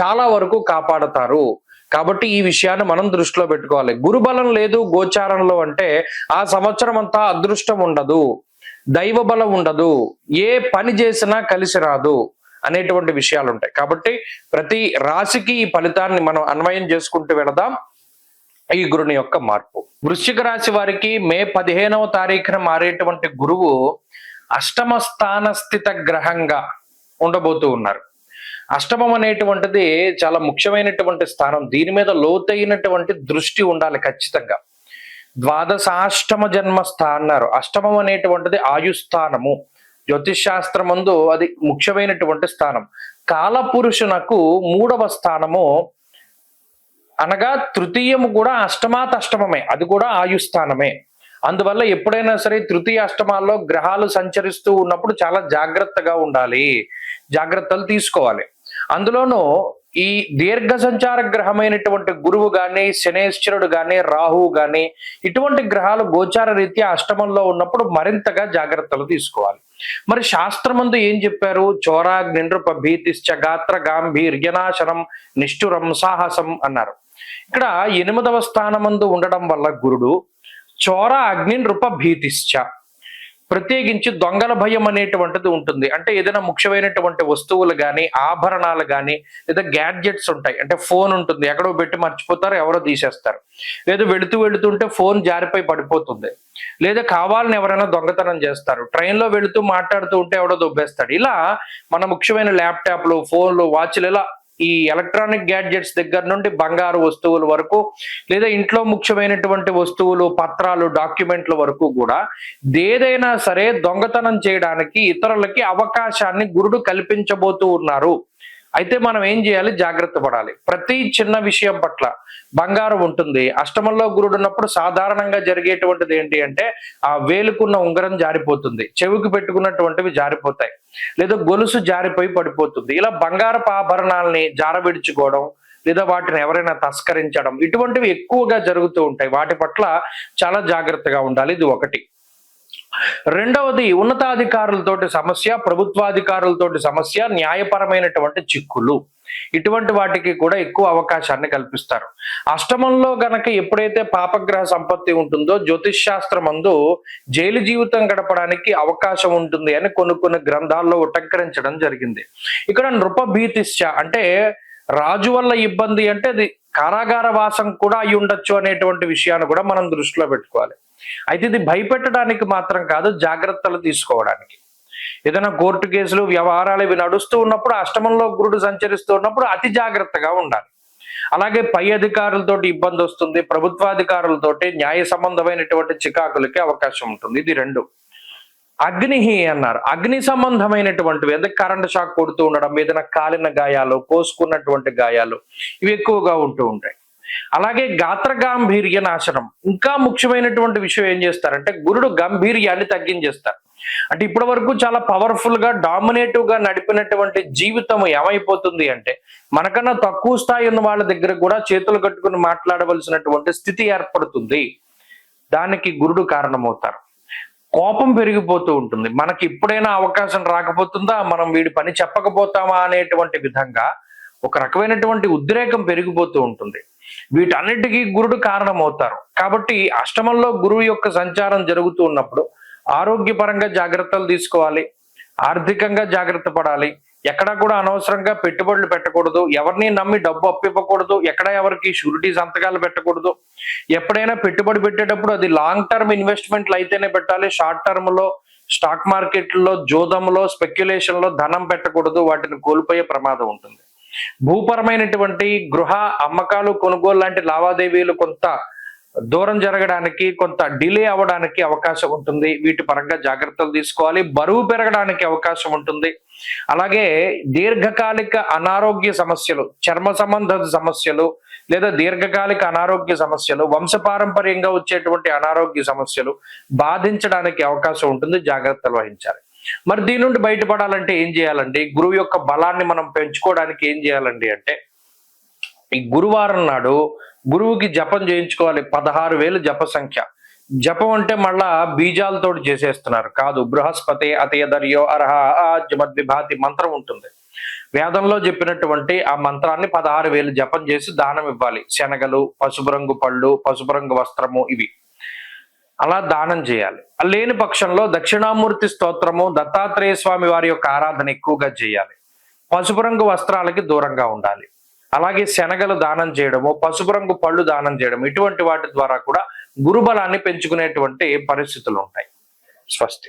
చాలా వరకు కాపాడతారు. కాబట్టి ఈ విషయాన్ని మనం దృష్టిలో పెట్టుకోవాలి. గురుబలం లేదు గోచారంలో అంటే ఆ సంవత్సరం అంతా అదృష్టం ఉండదు దైవ బలం ఉండదు ఏ పని చేసినా కలిసి రాదు అనేటువంటి విషయాలు ఉంటాయి కాబట్టి ప్రతి రాశికి ఈ ఫలితాన్ని మనం అన్వయం చేసుకుంటూ వెళదాం. ఈ గురుని యొక్క మార్పు. వృశ్చిక రాశి వారికి మే పదిహేనవ తారీఖున మారేటువంటి గురువు అష్టమ స్థాన స్థిత గ్రహంగా ఉండబోతూ ఉన్నారు. అష్టమం అనేటువంటిది చాలా ముఖ్యమైనటువంటి స్థానం. దీని మీద లోతైనటువంటి దృష్టి ఉండాలి ఖచ్చితంగా. ద్వాదశాష్టమ జన్మస్థా అన్నారు. అష్టమం అనేటువంటిది ఆయుస్థానము. జ్యోతిష్ శాస్త్రమందు అది ముఖ్యమైనటువంటి స్థానం. కాలపురుషునకు మూడవ స్థానము. అనగా తృతీయము కూడా అష్టమాత్ అష్టమమే అది కూడా ఆయుస్థానమే. అందువల్ల ఎప్పుడైనా సరే తృతీయ అష్టమాల్లో గ్రహాలు సంచరిస్తూ ఉన్నప్పుడు చాలా జాగ్రత్తగా ఉండాలి. జాగ్రత్తలు తీసుకోవాలి. అందులోనూ ఈ దీర్ఘ సంచార గ్రహమైనటువంటి గురువు గాని శనేశ్వరుడు గాని రాహువు గాని ఇటువంటి గ్రహాలు గోచార రీత్యా అష్టమంలో ఉన్నప్పుడు మరింతగా జాగ్రత్తలు తీసుకోవాలి. మరి శాస్త్రమందు ఏం చెప్పారు? చోరాగ్ని నృప భీతిశ్చ గాత్ర గాంభీర్యనాశనం నిష్ఠురం సాహసం అన్నారు. ఇక్కడ ఎనిమిదవ స్థానమందు ఉండడం వల్ల గురుడు చోర అగ్ని నృప భీతిశ్చ ప్రత్యేకించి దొంగల భయం అనేటువంటిది ఉంటుంది. అంటే ఏదైనా ముఖ్యమైనటువంటి వస్తువులు కానీ ఆభరణాలు కానీ లేదా గ్యాడ్జెట్స్ ఉంటాయి. అంటే ఫోన్ ఉంటుంది. ఎక్కడో పెట్టి మర్చిపోతారు ఎవరో తీసేస్తారు. లేదా వెళుతూ వెళుతుంటే ఫోన్ జారిపోయి పడిపోతుంది. లేదా కావాలని ఎవరైనా దొంగతనం చేస్తారు. ట్రైన్లో వెళుతూ మాట్లాడుతూ ఉంటే ఎవడో దొబ్బేస్తాడు. ఇలా మన ముఖ్యమైన ల్యాప్టాప్లు ఫోన్లు వాచ్లు ఇలా ఈ ఎలక్ట్రానిక్ గ్యాడ్జెట్స్ దగ్గర నుండి బంగారు వస్తువుల వరకు లేదా ఇంట్లో ముఖ్యమైనటువంటి వస్తువులు పత్రాలు డాక్యుమెంట్ల వరకు కూడా ఏదైనా సరే దొంగతనం చేయడానికి ఇతరులకి అవకాశాన్ని గురుడు కల్పించబోతూ ఉన్నారు. అయితే మనం ఏం చేయాలి? జాగ్రత్త పడాలి. ప్రతి చిన్న విషయం పట్ల బంగారం ఉంటుంది. అష్టమంలో గురుడు ఉన్నప్పుడు సాధారణంగా జరిగేటువంటిది ఏంటి అంటే ఆ వేలుకున్న ఉంగరం జారిపోతుంది. చెవికి పెట్టుకున్నటువంటివి జారిపోతాయి. లేదా గొలుసు జారిపోయి పడిపోతుంది. ఇలా బంగారపు ఆభరణాలని జారవిడుచుకోవడం లేదా వాటిని ఎవరైనా తస్కరించడం ఇటువంటివి ఎక్కువగా జరుగుతూ ఉంటాయి. వాటి పట్ల చాలా జాగ్రత్తగా ఉండాలి. ఇది ఒకటి. రెండవది ఉన్నతాధికారులతోటి సమస్య ప్రభుత్వాధికారులతోటి సమస్య న్యాయపరమైనటువంటి చిక్కులు. ఇటువంటి వాటికి కూడా ఎక్కువ అవకాశాన్ని కల్పిస్తారు. అష్టమంలో గనక ఎప్పుడైతే పాపగ్రహ సంపత్తి ఉంటుందో జ్యోతిష్ శాస్త్రం అందు జైలు జీవితం గడపడానికి అవకాశం ఉంటుంది అని కొన్ని కొన్ని గ్రంథాల్లో ఉటంకరించడం జరిగింది. ఇక్కడ నృపభీతిశ్చ అంటే రాజు వల్ల ఇబ్బంది అంటే అది కారాగార వాసం కూడా అయి ఉండొచ్చు అనేటువంటి విషయాన్ని కూడా మనం దృష్టిలో పెట్టుకోవాలి. అయితే ఇది భయపెట్టడానికి మాత్రం కాదు జాగ్రత్తలు తీసుకోవడానికి. ఏదైనా కోర్టు కేసులు వ్యవహారాలు ఇవి నడుస్తూ ఉన్నప్పుడు అష్టమంలో గురుడు సంచరిస్తూ ఉన్నప్పుడు అతి జాగ్రత్తగా ఉండాలి. అలాగే పై అధికారులతోటి ఇబ్బంది వస్తుంది ప్రభుత్వాధికారులతోటి న్యాయ సంబంధమైనటువంటి చికాకులకి అవకాశం ఉంటుంది. ఇది రెండు. అగ్నిహి అన్నారు. అగ్ని సంబంధమైనటువంటివి అంటే కరెంట్ షాక్ కొడుతూ ఉండడం ఏదైనా కాలిన గాయాలు కోసుకున్నటువంటి గాయాలు ఇవి ఎక్కువగా ఉంటూ ఉంటాయి. అలాగే గాత్ర గాంభీర్య నాశనం. ఇంకా ముఖ్యమైనటువంటి విషయం ఏం చేస్తారంటే గురుడు గంభీర్యాన్ని తగ్గించేస్తారు. అంటే ఇప్పటి వరకు చాలా పవర్ఫుల్గా డామినేటివ్గా నడిపినటువంటి జీవితం ఏమైపోతుంది అంటే మనకన్నా తక్కువ స్థాయి ఉన్న వాళ్ళ దగ్గర కూడా చేతులు కట్టుకుని మాట్లాడవలసినటువంటి స్థితి ఏర్పడుతుంది. దానికి గురుడు కారణమవుతారు. కోపం పెరిగిపోతూ ఉంటుంది. మనకి ఇప్పుడైనా అవకాశం రాకపోతుందా? మనం వీడి పని చెప్పకపోతామా? అనేటువంటి విధంగా ఒక రకమైనటువంటి ఉద్రేకం పెరిగిపోతూ ఉంటుంది. వీటన్నిటికీ గురుడు కారణమవుతారు. కాబట్టి అష్టమంలో గురువు యొక్క సంచారం జరుగుతూ ఉన్నప్పుడు ఆరోగ్యపరంగా జాగ్రత్తలు తీసుకోవాలి. ఆర్థికంగా జాగ్రత్త పడాలి. ఎక్కడా కూడా అనవసరంగా పెట్టుబడులు పెట్టకూడదు. ఎవరిని నమ్మి డబ్బు అప్పివ్వకూడదు. ఎక్కడ ఎవరికి షూరిటీ సంతకాలు పెట్టకూడదు. ఎప్పుడైనా పెట్టుబడి పెట్టేటప్పుడు అది లాంగ్ టర్మ్ ఇన్వెస్ట్మెంట్లు అయితేనే పెట్టాలి. షార్ట్ టర్మ్లో స్టాక్ మార్కెట్లో జోదంలో స్పెక్యులేషన్లో ధనం పెట్టకూడదు. వాటిని కోల్పోయే ప్రమాదం ఉంటుంది. భూపరమైనటువంటి గృహ అమ్మకాలు కొనుగోలు లాంటి లావాదేవీలు కొంత దూరం జరగడానికి కొంత డిలే అవ్వడానికి అవకాశం ఉంటుంది. వీటి పరంగా జాగ్రత్తలు తీసుకోవాలి. బరువు పెరగడానికి అవకాశం ఉంటుంది. అలాగే దీర్ఘకాలిక అనారోగ్య సమస్యలు చర్మ సంబంధ సమస్యలు లేదా దీర్ఘకాలిక అనారోగ్య సమస్యలు వంశపారంపర్యంగా వచ్చేటువంటి అనారోగ్య సమస్యలు బాధించడానికి అవకాశం ఉంటుంది. జాగ్రత్తలు వహించాలి. మరి దీని నుండి బయటపడాలంటే ఏం చేయాలండి? గురువు యొక్క బలాన్ని మనం పెంచుకోవడానికి ఏం చేయాలండి అంటే ఈ గురువారం నాడు గురువుకి జపం చేయించుకోవాలి. పదహారు వేలు జప సంఖ్య. జపం అంటే మళ్ళా బీజాలతో చేసేస్తున్నారు. కాదు బృహస్పతి అతయదర్యో అర్హ జమద్విభాతి మంత్రం ఉంటుంది. వేదంలో చెప్పినటువంటి ఆ మంత్రాన్ని పదహారు వేలు జపం చేసి దానం ఇవ్వాలి. శనగలు పసుపు రంగు పళ్ళు పసుపు రంగు వస్త్రము ఇవి. అలా దానం చేయాలి. లేని పక్షంలో దక్షిణామూర్తి స్తోత్రము దత్తాత్రేయ స్వామి వారి యొక్క ఆరాధన ఎక్కువగా చేయాలి. పసుపు రంగు వస్త్రాలకి దూరంగా ఉండాలి. అలాగే శనగలు దానం చేయడము పసుపు రంగు పళ్ళు దానం చేయడం ఇటువంటి వాటి ద్వారా కూడా గురుబలాన్ని పెంచుకునేటువంటి పరిస్థితులు ఉంటాయి. స్వస్తి.